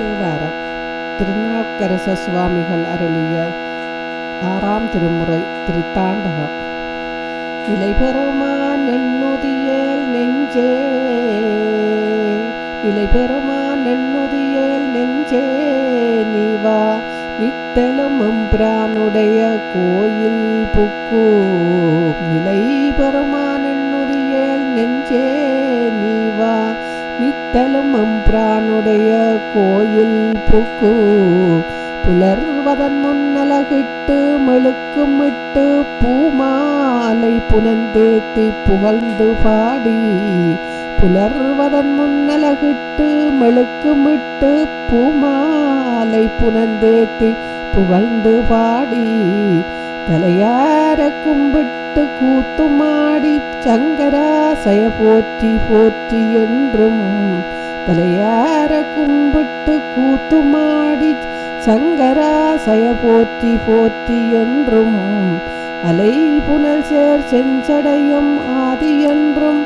தேவாரம் திருநாவுக்கரச சுவாமிகள் அருளிய ஆறாம் திருமுறை திருத்தாண்டகம். இலைபெருமான் பெறுமான் நெஞ்சே? இலைபெருமான் பெறுமான் நெஞ்சே? நீவா வா நித்தலும் கோயில் புக்கு. நிலை பெறுமான் நித்தலும் எம்பிரானுடைய கோயில் புக்கு புலர்வதன் முன்னலகிட்டு மெழுக்கும் இட்டு பூமாலை புனந்தேத்தி புகழ்ந்து பாடி. புலர்வதன் முன்னலகிட்டு மெழுக்கும் இட்டு பூமாலை புனந்தேத்தி புகழ்ந்து பாடி. தலையார கும்பிட்டு கூத்துமாடி சங்கராசய போற்றி போற்றி என்றும் தலையார கும்பிட்டு கூத்துமாடி சங்கராசய போற்றி போற்றி என்றும் அலை புனல் சேர் செஞ்சடையும் ஆதி என்றும்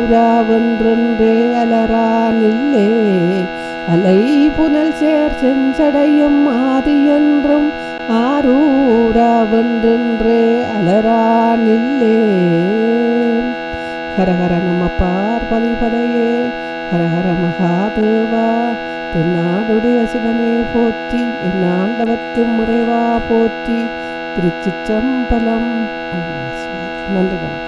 ஆரூராவென்றென்றே அலரானில்லே அலை புனல் சேர் செஞ்சடையும் ஆதி என்றும் ஆரூராவென்றென்றே அலரானில்லே ஹரஹர நம பார்வதி பதையே ஹரஹர மகாதேவா தென்னாடுடைய சிவனே போற்றி என் முறைவா போற்றி திருச்சிற்றம்பலம். நன்றி வணக்கம்.